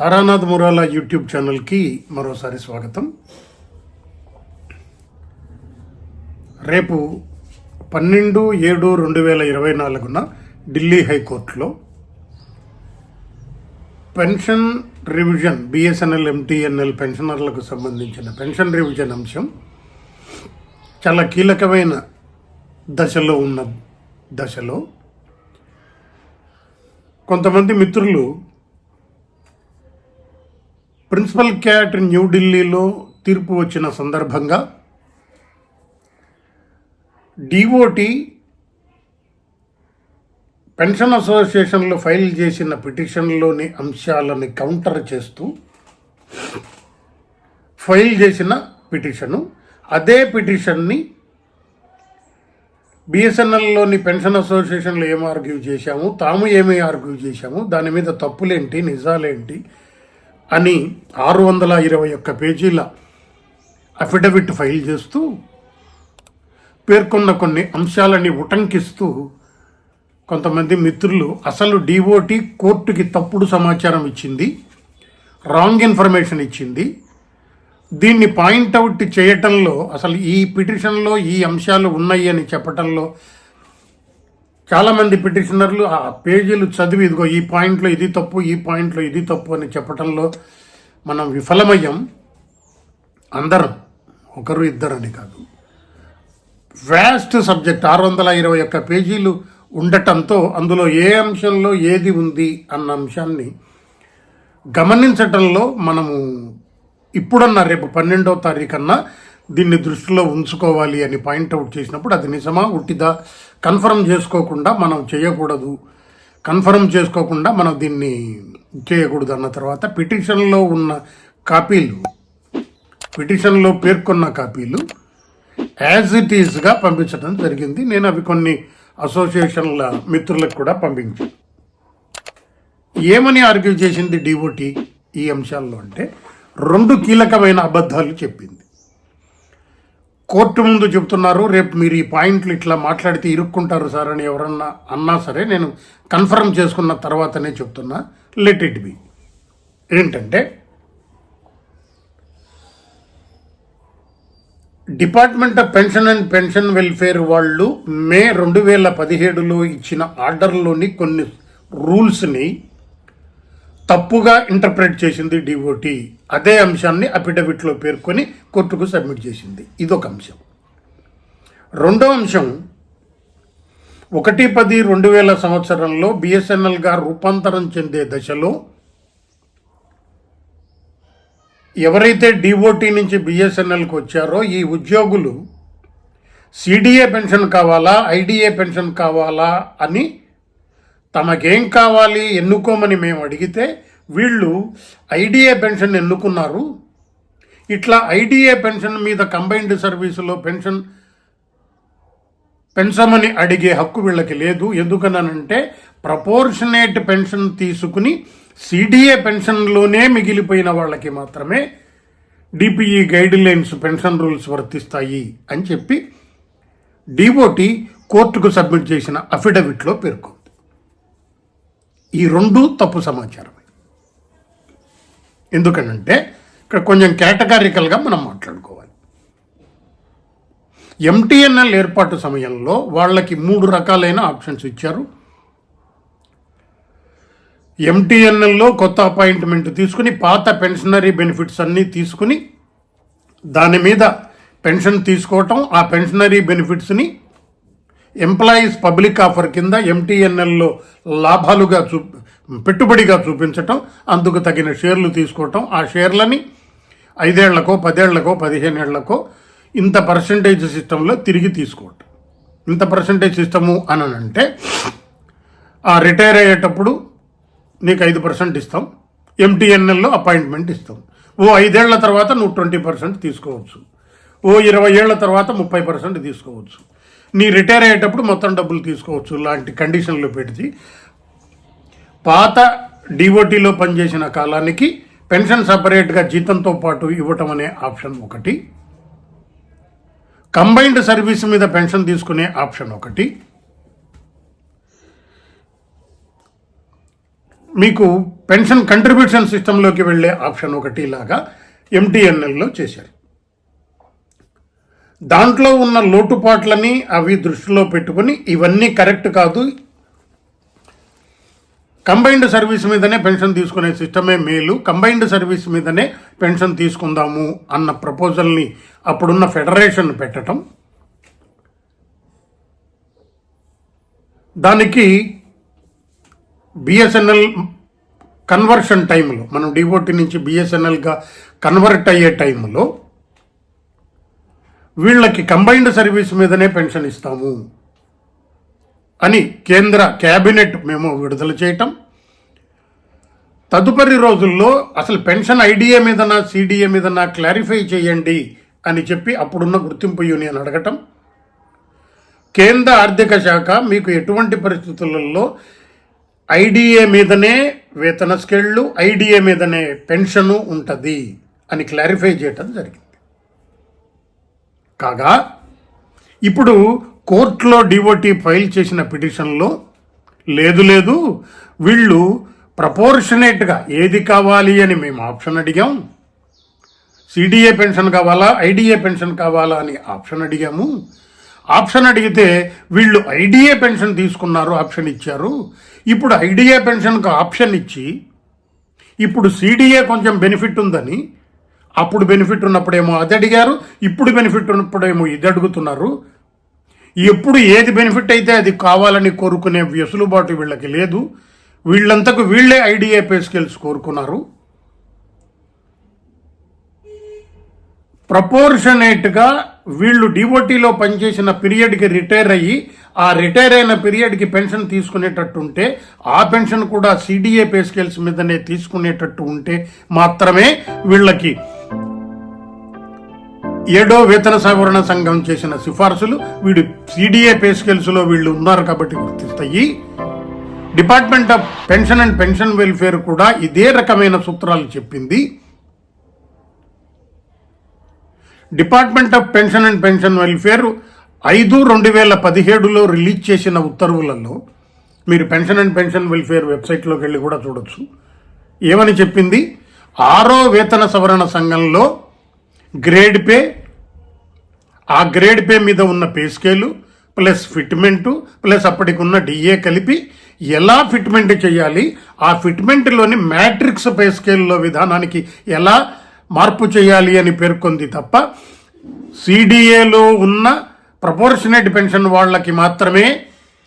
Taranath మురాలా YouTube ఛానల్కి మరోసారి స్వాగతం. రేపు పన్నెండు ఏడు రెండు వేల ఇరవై నాలుగున ఢిల్లీ హైకోర్టులో పెన్షన్ రివిజన్ బిఎస్ఎన్ఎల్ ఎంటీఎన్ఎల్ పెన్షనర్లకు సంబంధించిన పెన్షన్ రివిజన్ అంశం చాలా కీలకమైన దశలో ఉన్న దశలో కొంతమంది మిత్రులు ప్రిన్సిపల్ క్యాట్ న్యూఢిల్లీలో తీర్పు వచ్చిన సందర్భంగా డిఓటి పెన్షన్ అసోసియేషన్లో ఫైల్ చేసిన పిటిషన్లోని అంశాలని కౌంటర్ చేస్తూ ఫైల్ చేసిన పిటిషను అదే పిటిషన్ని బిఎస్ఎన్ఎల్లోని పెన్షన్ అసోసియేషన్లో ఏం ఆర్గ్యూ చేశాము తాము ఏమి ఆర్గ్యూ చేశాము దాని మీద తప్పులేంటి నిజాలేంటి అని ఆరు వందల ఇరవై ఒక్క పేజీల అఫిడవిట్ ఫైల్ చేస్తూ పేర్కొన్న కొన్ని అంశాలని ఉటంకిస్తూ కొంతమంది మిత్రులు అసలు డిఓటి కోర్టుకి తప్పుడు సమాచారం ఇచ్చింది రాంగ్ ఇన్ఫర్మేషన్ ఇచ్చింది. దీన్ని పాయింట్అవుట్ చేయటంలో అసలు ఈ పిటిషన్లో ఈ అంశాలు ఉన్నాయి అని చెప్పటంలో చాలామంది పిటిషనర్లు ఆ పేజీలు చదివి ఇదిగో ఈ పాయింట్లో ఇది తప్పు ఈ పాయింట్లో ఇది తప్పు అని చెప్పటంలో మనం విఫలమయ్యాం. అందరం ఒకరు ఇద్దరని కాదు. వ్యాస్ట్ సబ్జెక్ట్ ఆరు వందల ఇరవై ఒక్క పేజీలు ఉండటంతో అందులో ఏ అంశంలో ఏది ఉంది అన్న అంశాన్ని గమనించటంలో మనము ఇప్పుడన్నా రేపు పన్నెండవ తారీఖన్నా దీన్ని దృష్టిలో ఉంచుకోవాలి అని పాయింట్అవుట్ చేసినప్పుడు అది నిజమా ఉట్టిదా? కన్ఫర్మ్ చేసుకోకుండా మనం చేయకూడదు. కన్ఫర్మ్ చేసుకోకుండా మనం దీన్ని చేయకూడదు అన్న తర్వాత పిటిషన్లో ఉన్న కాపీలు పిటిషన్లో పేర్కొన్న కాపీలు యాజ్ ఇట్ ఈస్గా పంపించడం జరిగింది. నేను అవి కొన్ని అసోసియేషన్ల మిత్రులకు కూడా పంపించాను ఏమని ఆర్గ్యూ చేసింది డిఓటి ఈ అంశాల్లో అంటే రెండు కీలకమైన అబద్ధాలు చెప్పింది. కోర్టు ముందు చెబుతున్నారు రేపు మీరు ఈ పాయింట్లు ఇట్లా మాట్లాడితే ఇరుక్కుంటారు సార్ అని ఎవరన్నా అన్నా సరే నేను కన్ఫర్మ్ చేసుకున్న తర్వాతనే చెప్తున్నా. లెట్ ఇట్ బి ఏంటంటే department of pension and pension welfare వాళ్ళు మే రెండు వేల పదిహేడులో ఇచ్చిన ఆర్డర్లోని కొన్ని రూల్స్ని తప్పుగా ఇంటర్ప్రెట్ చేసింది డిఓటి అదే అంశాన్ని అఫిడవిట్లో పేర్కొని కోర్టుకు సబ్మిట్ చేసింది. ఇదొక అంశం. రెండో అంశం ఒకటి పది రెండు వేల సంవత్సరంలో బిఎస్ఎన్ఎల్గా రూపాంతరం చెందే దశలో ఎవరైతే డిఓటి నుంచి బిఎస్ఎన్ఎల్కి వచ్చారో ఈ ఉద్యోగులు సిడిఏ పెన్షన్ కావాలా ఐడిఏ పెన్షన్ కావాలా అని తమకేం కావాలి ఎన్నుకోమని మేము అడిగితే వీళ్ళు ఐడిఏ పెన్షన్ ఎన్నుకున్నారు. ఇట్లా ఐడిఏ పెన్షన్ మీద కంబైన్డ్ సర్వీసులో పెన్షన్ పెంచమని అడిగే హక్కు వీళ్ళకి లేదు. ఎందుకనంటే ప్రపోర్షనేట్ పెన్షన్ తీసుకుని సిడిఏ పెన్షన్లోనే మిగిలిపోయిన వాళ్ళకి మాత్రమే DPE guidelines pension rules వర్తిస్తాయి అని చెప్పి డిఓటి కోర్టుకు సబ్మిట్ చేసిన అఫిడవిట్లో పేర్కొంది. ఈ రెండు తప్పు సమాచారమే. ఎందుకనంటే ఇక్కడ కొంచెం కేటగారికల్గా మనం మాట్లాడుకోవాలి. ఎంటీఎన్ఎల్ ఏర్పాటు సమయంలో వాళ్ళకి మూడు రకాలైన ఆప్షన్స్ ఇచ్చారు. ఎంటీఎన్ఎల్లో కొత్త అపాయింట్మెంట్ తీసుకుని పాత పెన్షనరీ బెనిఫిట్స్ అన్నీ తీసుకుని దాని మీద పెన్షన్ తీసుకోవటం ఆ పెన్షనరీ బెనిఫిట్స్ని ఎంప్లాయీస్ పబ్లిక్ ఆఫర్ కింద ఎంటీఎన్ఎల్లో లాభాలుగా చూ పెట్టుబడిగా చూపించటం అందుకు తగిన షేర్లు తీసుకోవటం ఆ షేర్లని ఐదేళ్ళకో పదేళ్ళకో పదిహేనేళ్ళకో ఇంత పర్సంటేజ్ సిస్టంలో తిరిగి తీసుకోవటం. ఇంత పర్సంటేజ్ సిస్టము అని అంటే ఆ రిటైర్ అయ్యేటప్పుడు నీకు ఐదు పర్సెంట్ ఇస్తాం ఎంటీఎన్ఎల్లో అపాయింట్మెంట్ ఇస్తాం. ఓ ఐదేళ్ళ తర్వాత నువ్వు ట్వంటీ పర్సెంట్ తీసుకోవచ్చు. ఓ ఇరవై ఏళ్ళ తర్వాత ముప్పై పర్సెంట్ తీసుకోవచ్చు. నీ రిటైర్ అయ్యేటప్పుడు మొత్తం డబ్బులు తీసుకోవచ్చు లాంటి కండిషన్లు పెడితే. పాత డిఓటీలో పనిచేసిన కాలానికి పెన్షన్ సపరేట్గా జీతంతో పాటు ఇవ్వటం అనే ఆప్షన్ ఒకటి. కంబైన్డ్ సర్వీస్ మీద పెన్షన్ తీసుకునే ఆప్షన్ ఒకటి. మీకు పెన్షన్ కంట్రిబ్యూషన్ సిస్టంలోకి వెళ్ళే ఆప్షన్ ఒకటి లాగా ఎంటీఎన్ఎల్లో చేశారు. దాంట్లో ఉన్న లోటుపాట్లని అవి దృష్టిలో పెట్టుకుని ఇవన్నీ కరెక్ట్ కాదు. కంబైన్డ్ సర్వీస్ మీదనే పెన్షన్ తీసుకునే సిస్టమే మేలు. కంబైన్డ్ సర్వీస్ మీదనే పెన్షన్ తీసుకుందాము అన్న ప్రపోజల్ని అప్పుడున్న ఫెడరేషన్ పెట్టడం దానికి బిఎస్ఎన్ఎల్ కన్వర్షన్ టైంలో మనం డిఓటి నుంచి బిఎస్ఎన్ఎల్గా కన్వర్ట్ అయ్యే టైంలో వీళ్ళకి కంబైన్డ్ సర్వీస్ మీదనే పెన్షన్ ఇస్తాము అని కేంద్ర క్యాబినెట్ మేము విడుదల చేయటం. తదుపరి రోజుల్లో అసలు పెన్షన్ ఐడిఏ మీదనా సిడిఏ మీదనా క్లారిఫై చేయండి అని చెప్పి అప్పుడున్న గుర్తింపు యూనియన్ అడగటం. కేంద్ర ఆర్థిక శాఖ మీకు ఎటువంటి పరిస్థితులలో ఐడిఏ మీదనే వేతన స్కేళ్ళు ఐడిఏ మీదనే పెన్షను ఉంటుంది అని క్లారిఫై చేయటం జరిగింది. కాగా ఇప్పుడు కోర్టులో డివోటీ ఫైల్ చేసిన పిటిషన్లో లేదు లేదు వీళ్ళు ప్రపోర్షనేట్గా ఏది కావాలి అని మేము ఆప్షన్ అడిగాం. సిడిఏ పెన్షన్ కావాలా ఐడిఏ పెన్షన్ కావాలా అని ఆప్షన్ అడిగాము. ఆప్షన్ అడిగితే వీళ్ళు ఐడిఏ పెన్షన్ తీసుకున్నారు ఆప్షన్ ఇచ్చారు. ఇప్పుడు ఐడిఏ పెన్షన్కు ఆప్షన్ ఇచ్చి ఇప్పుడు సిడిఏ కొంచెం బెనిఫిట్ ఉందని అప్పుడు బెనిఫిట్ ఉన్నప్పుడేమో అది అడిగారు ఇప్పుడు బెనిఫిట్ ఉన్నప్పుడేమో ఇది అడుగుతున్నారు. ఎప్పుడు ఏది బెనిఫిట్ అయితే అది కావాలని కోరుకునే వెసులుబాటు వీళ్ళకి లేదు. వీళ్ళంతకు వీళ్ళే ఐడిఏ పే స్కేల్స్ కోరుకున్నారు. ప్రపోర్షనేట్గా వీళ్ళు డిఓటీలో పనిచేసిన పీరియడ్కి రిటైర్ అయ్యి ఆ రిటైర్ అయిన పీరియడ్కి పెన్షన్ తీసుకునేటట్టు ఉంటే ఆ పెన్షన్ కూడా సిడిఏ పే స్కేల్స్ మీదనే తీసుకునేటట్టు ఉంటే మాత్రమే వీళ్ళకి ఏడో వేతన సవరణ సంఘం చేసిన సిఫార్సులు వీడు సిడిఏ పే స్కేల్స్లో వీళ్ళు ఉన్నారు కాబట్టి గుర్తిస్తాయి. Department of pension and pension welfare కూడా ఇదే రకమైన సూత్రాలు చెప్పింది. Department of pension and pension welfare ఐదు రెండు వేల పదిహేడులో రిలీజ్ చేసిన ఉత్తర్వులలో మీరు పెన్షన్ అండ్ పెన్షన్ వెల్ఫేర్ వెబ్సైట్లోకి వెళ్ళి కూడా చూడొచ్చు. ఏమని చెప్పింది? ఆరో వేతన సవరణ సంఘంలో గ్రేడ్ పే ఆ గ్రేడ్ పే మీద ఉన్న pay scale plus fitment plus అప్పటికి ఉన్న డిఏ కలిపి ఎలా ఫిట్మెంట్ చేయాలి ఆ ఫిట్మెంట్లోని మ్యాట్రిక్స్ పే స్కేల్లో విధానానికి ఎలా మార్పు చేయాలి అని పేర్కొంది తప్ప సిడిఏలో ఉన్న ప్రపోర్షనేట్ పెన్షన్ వాళ్ళకి మాత్రమే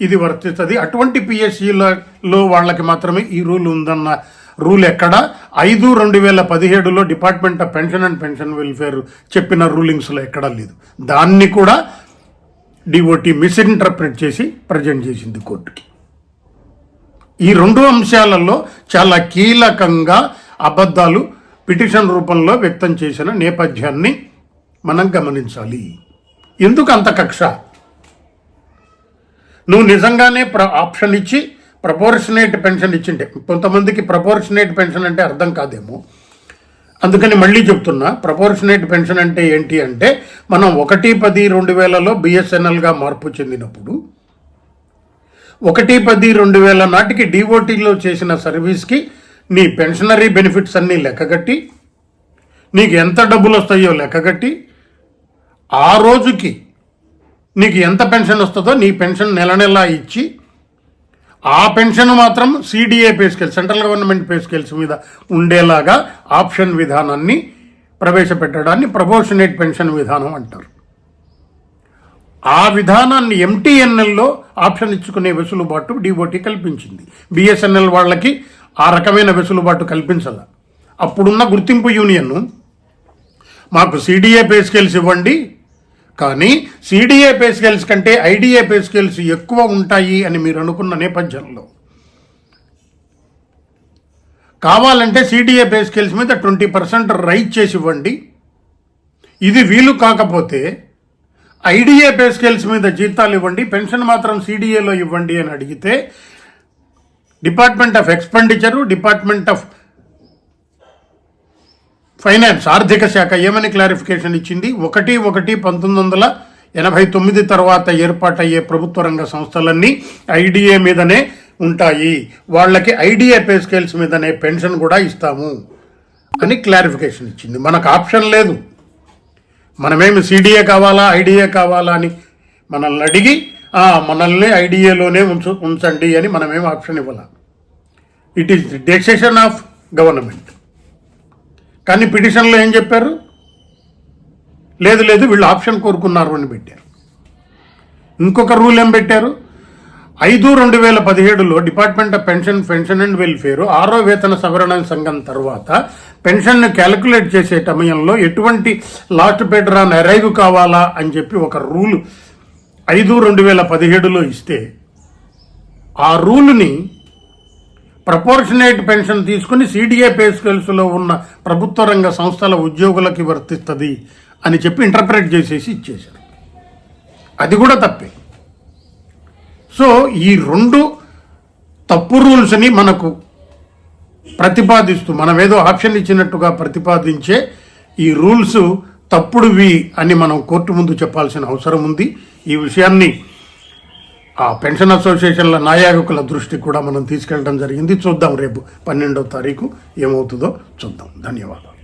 ఇది వర్తిస్తుంది. అటువంటి పిఎస్సిలలో వాళ్ళకి మాత్రమే ఈ రూల్ ఉందన్న రూల్ ఎక్కడ? ఐదు రెండు వేల పదిహేడులో department of pension and pension welfare చెప్పిన రూలింగ్స్లో ఎక్కడా లేదు. దాన్ని కూడా డిఓటి మిస్ఇంటర్ప్రిట్ చేసి ప్రజెంట్ చేసింది కోర్టుకి. ఈ రెండు అంశాలలో చాలా కీలకంగా అబద్ధాలు పిటిషన్ రూపంలో వ్యక్తం చేసిన నేపథ్యాన్ని మనం గమనించాలి. ఎందుకు అంత కక్ష? నువ్వు నిజంగానే ప్ర ఆప్షన్ ఇచ్చి ప్రపోర్షనేట్ పెన్షన్ ఇచ్చింటే. కొంతమందికి ప్రపోర్షనేట్ పెన్షన్ అంటే అర్థం కాదేమో. అందుకని మళ్ళీ చెప్తున్నా ప్రపోర్షనేట్ పెన్షన్ అంటే ఏంటి అంటే మనం ఒకటి పది రెండు వేలలో బిఎస్ఎన్ఎల్గా మార్పు చెందినప్పుడు ఒకటి పది రెండు వేల నాటికి డిఓటీలో చేసిన సర్వీస్కి నీ పెన్షనరీ బెనిఫిట్స్ అన్నీ లెక్కగట్టి నీకు ఎంత డబ్బులు వస్తాయో లెక్కగట్టి ఆ రోజుకి నీకు ఎంత పెన్షన్ వస్తుందో నీ పెన్షన్ నెల నెలా ఇచ్చి ఆ పెన్షన్ మాత్రం CDA pay scales central government pay scales మీద ఉండేలాగా ఆప్షన్ విధానాన్ని ప్రవేశపెట్టడాన్ని ప్రపోర్షనేట్ పెన్షన్ విధానం అంటారు. ఆ విధానాన్ని ఎంటీఎన్ఎల్లో ఆప్షన్ ఇచ్చుకునే వెసులుబాటు డిఓటి కల్పించింది. బిఎస్ఎన్ఎల్ వాళ్ళకి ఆ రకమైన వెసులుబాటు కల్పించాల. అప్పుడున్న గుర్తింపు యూనియన్ మాకు సిడిఏ పే స్కేల్స్ ఇవ్వండి కానీ సిడిఏ పే స్కేల్స్ కంటే ఐడిఏ పే స్కేల్స్ ఎక్కువ ఉంటాయి అని మీరు అనుకున్న నేపథ్యంలో. కావాలంటే సిడిఏ పే స్కేల్స్ మీద ట్వంటీ పర్సెంట్ రైట్ చేసి ఇవ్వండి. ఇది వీలు కాకపోతే ఐడిఏ పే స్కేల్స్ మీద జీతాలు ఇవ్వండి పెన్షన్ మాత్రం సిడిఏలో ఇవ్వండి అని అడిగితే department of expenditure department of finance ఆర్థిక శాఖ ఏమని క్లారిఫికేషన్ ఇచ్చింది? ఒకటి ఒకటి పంతొమ్మిది వందల ఎనభై తొమ్మిది తర్వాత ఏర్పాటయ్యే ప్రభుత్వ రంగ సంస్థలన్నీ ఐడిఏ మీదనే ఉంటాయి. వాళ్ళకి ఐడిఏ పే స్కేల్స్ మీదనే పెన్షన్ కూడా ఇస్తాము అని క్లారిఫికేషన్ ఇచ్చింది. మనకు ఆప్షన్ లేదు. మనమేమి సిడిఏ కావాలా ఐడిఏ కావాలా అని మనల్ని అడిగి మనల్ని ఐడిఏలోనే ఉంచు ఉంచండి అని మనమేం ఆప్షన్ ఇవ్వాల. It is decision of government కానీ పిటిషన్లో ఏం చెప్పారు? లేదు లేదు వీళ్ళు ఆప్షన్ కోరుకున్నారు అని పెట్టారు. ఇంకొక రూల్ ఏం పెట్టారు? ఐదు రెండు వేల పదిహేడులో department of pension pension and welfare ఆరో వేతన సవరణ సంఘం తర్వాత పెన్షన్ను క్యాలిక్యులేట్ చేసే సమయంలో ఎటువంటి లాస్ట్ పేటరాన్ అరైవ్ కావాలా అని చెప్పి ఒక రూల్ ఐదు రెండు వేల పదిహేడులో ఇస్తే ఆ రూల్ని ప్రపోర్షనేట్ పెన్షన్ తీసుకుని సిడిఏ పే స్కేల్స్లో ఉన్న ప్రభుత్వ రంగ సంస్థల ఉద్యోగులకి వర్తిస్తుంది అని చెప్పి ఇంటర్ప్రెట్ చేసేసి ఇచ్చేశారు. అది కూడా తప్పే. సో ఈ రెండు తప్పు రూల్స్ని మనకు ప్రతిపాదిస్తూ మనం ఏదో ఆప్షన్ ఇచ్చినట్టుగా ప్రతిపాదించే ఈ రూల్స్ తప్పుడువి అని మనం కోర్టు ముందు చెప్పాల్సిన అవసరం ఉంది. ఈ విషయాన్ని ఆ పెన్షన్ అసోసియేషన్ల నాయకుల దృష్టికి కూడా మనం తీసుకెళ్ళడం జరిగింది. చూద్దాం రేపు పన్నెండో తారీఖు ఏమవుతుందో చూద్దాం. ధన్యవాదాలు.